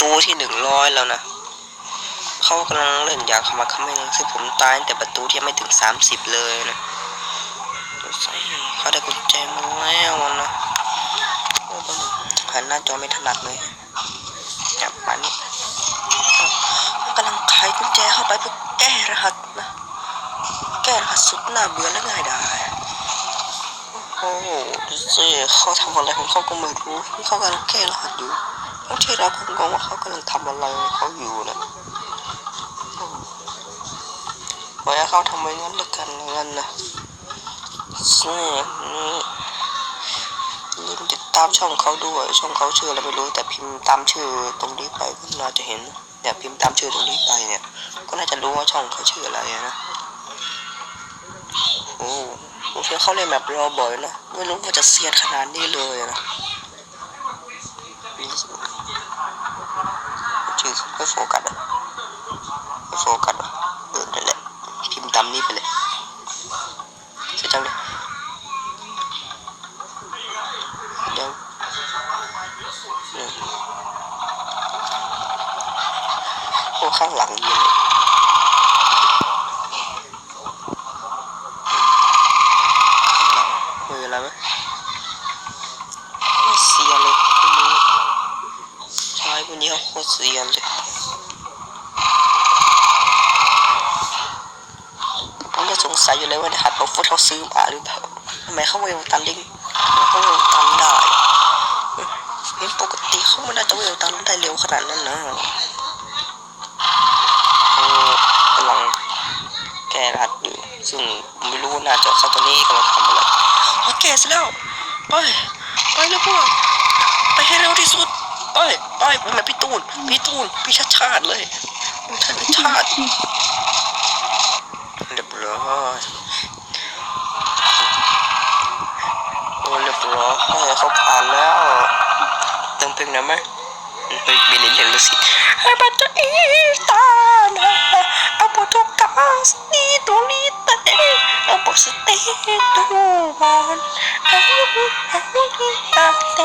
ตูที่หนึ่งร้อยแล้วนะเขากำลังเล่นอยางขมักเขม้นซึ่งผมตายแต่ประตูที่ไม่ถึงสามสิบเลยนะเขาได้กุญแจมาแล้วนะโอ้บนหันหน้าจอไม่ถนัดเลยจับมันเขากำลังไขกุญแจเข้าไปเพื่อแก้รหัสนะ แก้รหัสสุดน่าเบื่อและง่ายดายโอ้โหดูสิเขาทำอะไรของเขาก็ไม่รู้เขากำลังแก้รหัสอยู่ ทั้งที่เราคงงงว่าเขากำลังทำอะไรเขาอยู่นะไว้ให้เขาทำไว้งั้นละกันงั้นนะนี่นี่ลืมติดตามช่องเขาด้วย ช่องเขาชื่ออะไรไม่รู้แต่พิมพ์ตามชื่อตรงนี้ไปก็น่าจะเห็นเนี่ยพิมพ์ตามชื่อตรงนี้ไปเนี่ย ก็น่าจะรู้ว่าช่องเขาชื่ออะไรนะโอ้ผมเชื่อเขาเล่นแบบรอบ่อยนะไม่รู้ว่าจะเสียดขนาดนี้เลยนะ ไม่โฟกัสอะไม่โฟกัสอะเออนั่นแหละพิมพ์ตามนี้ไปเลยเสร็จจังเลยเดี๋ยวโอ้ข้างหลังยิงเลยข้างหลังมีอะไรไหมไม่เสียเลยคนนี้ชายคนนี้เขาโค ตรเสียเลยผมจะสงสัยอยู่เลยว่าในหัดบอกฟุตเขาซื้อมาหรือเปล่าทำไมเขาเวลตันลิงเขาเวลตันได้เห็นปกติเขาไม่น่าจะเวลตันได้เร็วขนาดนั้นนะกำลังแก้รหัสอยู่ ซึ่งไม่รู้น่าจะเขาตัวนี้กำลังทำอะไรเขาแก้เสร็จแล้วไปไปแล้วพวกไปให้เร็วที่สุด ไปไปไปแบบพี่ตูน พี่ตูน พี่ชาติชาติเลยท่านชาติเรียบร้อยโอ้เรียบร้อยเขาผ่านแล้วเติมเพลงน่อยไหมไปมีนินเทนลูสิไอ้บัตรอีตานาอาโปโตกาสนีตูลีเตอาโปสเตตูมันอาลูอาลูอาเต